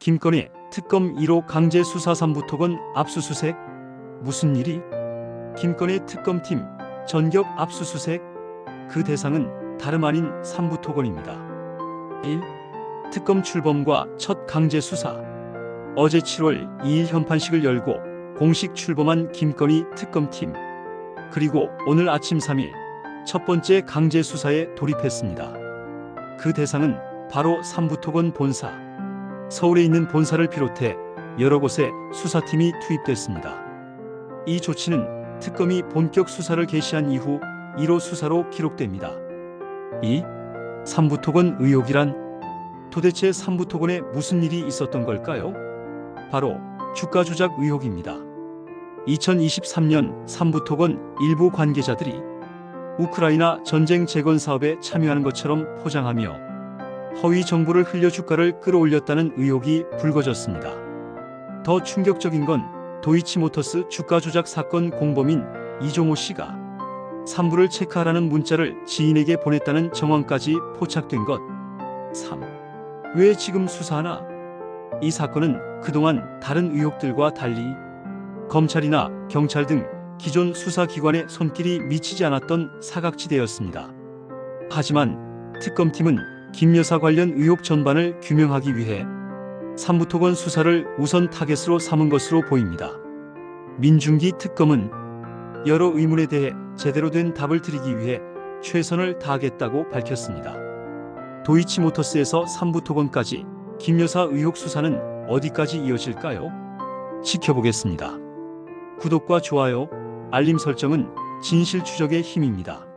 김건희 특검 1호 강제 수사 3부 토건 압수수색 무슨 일이? 김건희 특검팀 전격 압수수색 그 대상은 다름 아닌 3부 토건입니다. 1. 특검 출범과 첫 강제 수사 어제 7월 2일 현판식을 열고 공식 출범한 김건희 특검팀 그리고 오늘 아침 3일 첫 번째 강제 수사에 돌입했습니다. 그 대상은 바로 삼부토건 본사. 서울에 있는 본사를 비롯해 여러 곳에 수사팀이 투입됐습니다. 이 조치는 특검이 본격 수사를 개시한 이후 1호 수사로 기록됩니다. 이 삼부토건 의혹이란 도대체 삼부토건에 무슨 일이 있었던 걸까요? 바로 주가 조작 의혹입니다. 2023년 삼부토건 일부 관계자들이 우크라이나 전쟁 재건 사업에 참여하는 것처럼 포장하며 허위 정보를 흘려 주가를 끌어올렸다는 의혹이 불거졌습니다. 더 충격적인 건 도이치모터스 주가 조작 사건 공범인 이종호 씨가 산부를 체크하라는 문자를 지인에게 보냈다는 정황까지 포착된 것. 3. 왜 지금 수사하나? 이 사건은 그동안 다른 의혹들과 달리 검찰이나 경찰 등 기존 수사기관의 손길이 미치지 않았던 사각지대였습니다. 하지만 특검팀은 김 여사 관련 의혹 전반을 규명하기 위해 삼부토건 수사를 우선 타겟으로 삼은 것으로 보입니다. 민중기 특검은 여러 의문에 대해 제대로 된 답을 드리기 위해 최선을 다하겠다고 밝혔습니다. 도이치모터스에서 삼부토건까지 김 여사 의혹 수사는 어디까지 이어질까요? 지켜보겠습니다. 구독과 좋아요, 알림 설정은 진실 추적의 힘입니다.